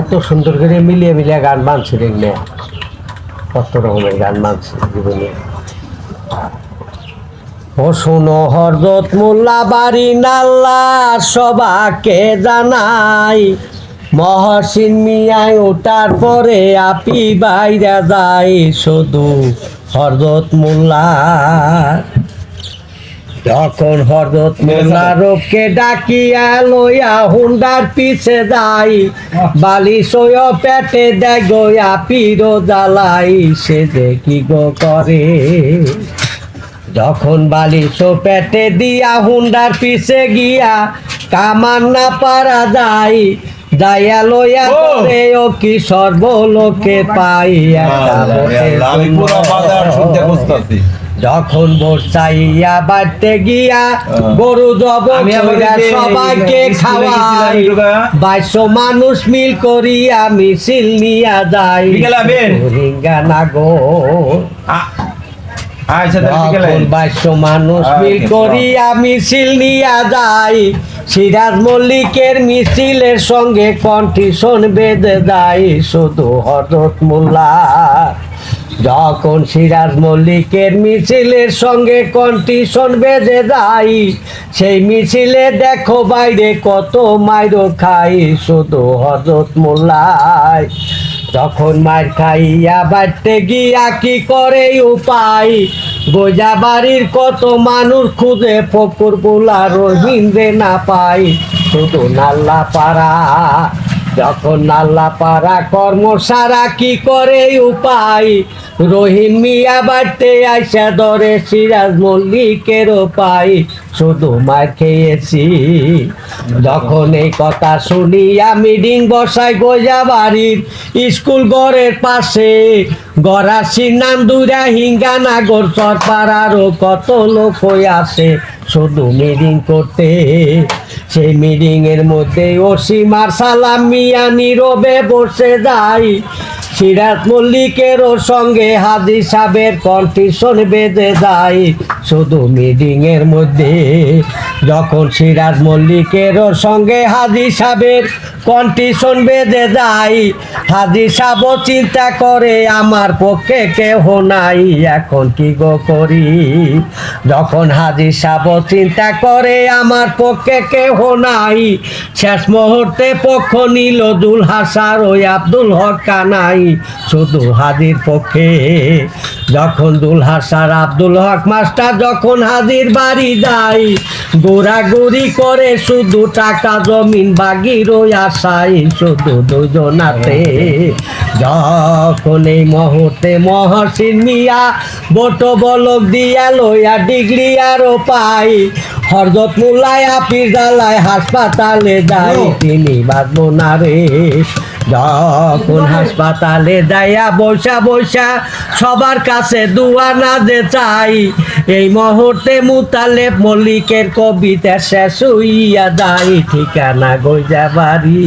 এত সুন্দর করে মিলিয়ে মিলিয়ে গান মানছে দেখলে কত রকমের গান মানছে জীবনে। শোনো হরদত মোল্লা, বাড়ি, নাল্লা, সবাকে জানাই। মহসিন মিয়ায় ওটার পরে আপি বাইরা যায়। শুধু হরদত মোল্লা। যখন হরদত মোল্লা রোগকে ডাকিয়া লইয়া হুন্ডার পিছে যাই বালি সয় পেটে দেখয়া পিরো জ্বালাই সে দেখি গো করে? যখন বালিশ পেটে দিয়া হুন্ডার পিছে গিয়া কামান না পারা যায় দায়া লইয়া করে ও কি সর্বলোকে পাই যখন চাইয়া বাড়তে গিয়া গরু জব সবাইকে খাওয়াই। গা। বাইশো মানুষ মিল করিয়া মিছিল নিয়া যাই? রিঙ্গা নাগর আ- আচ্ছা বাইশো মানুষ মিল করি আমি মিছিল নিয়া যাই সিরাজ মল্লিকের মিছিলের সঙ্গে কন্ঠিশন বেঁধে যাই শুধু হজরত মোল্লা। যখন সিরাজ মল্লিকের মিছিলের সঙ্গে কন্টিশন বেঁধে যাই সেই মিছিলে দেখো বাইরে কত মাইরো খাই, শুধু হজরত মোল্লাই যখন মার খাইয়া বাড়তে গিয়া কি করে উপায়? গোজা বাড়ির কত মানুষ খুঁজে ফকুর বুলা রহিন্দে না পাই শুধু নাল্লা পাড়া যখন নাল্লা পাড়া কর্ম সারা কি করে উপায়? রহিম মিয়া বাড়তে আইসা ধরে সিরাজ মল্লিকের পাই শুধু মার খেয়েছি। যখন এই কথা শুনি, আমি ডিং বসাই গোজা বাড়ির স্কুল ঘরের পাশে। গড়াশির নাম দুরা হিঙ্গা নাগর চরপাড়ারও কত লোক আসে। শুধু মিটিং করতে সেই মিটিং এর মধ্যে অসীমার সালাম মিয়া নীরবে বসে যাই। সিরাজ মল্লিকেরও সঙ্গে হাজি সাহেবের কন্টিশন বেঁধে যায়। শুধু মিটিং এর মধ্যে যখন সিরাজ মল্লিকেরও সঙ্গে হাজি সাহেবের কন্টিশন বেঁধে যাই, হাজি সাহেব চিন্তা করে, আমার পক্ষে কেহ নাই, এখন কি গো করি? যখন হাজি সাহেব চিন্তা করে, আমার পক্ষে কেহ নাই। শেষ মুহূর্তে পক্ষ নিল দুল হাসার, ওই আব্দুল হক কানাই শুধু হাজির পক্ষে। যখন দুল হাসার, আব্দুল হক, মাস্টার যখন হাজির বাড়ি যায় গোড়াগুড়ি করে শুধু টাকা জমিন বাগির ওই আশাই শুধু দুজনাতে। যখন এই মুহূর্তে মহসিন মিয়া বট বলক দিয়া লইয়া ডিগ্রি আরও পাই হরদত মুল্লায় আপির জ্বালায় হাসপাতালে যাই তিনি বাঁচবো না রে। যখন হাসপাতালে যাইয়া বসা বসা সবার কাছে দুয়া না যে চাই, এই মুহূর্তে মুতালেব মল্লিকের কবিতা শেষ হইয়া যায়। ঠিকানা গইজা বাড়ি।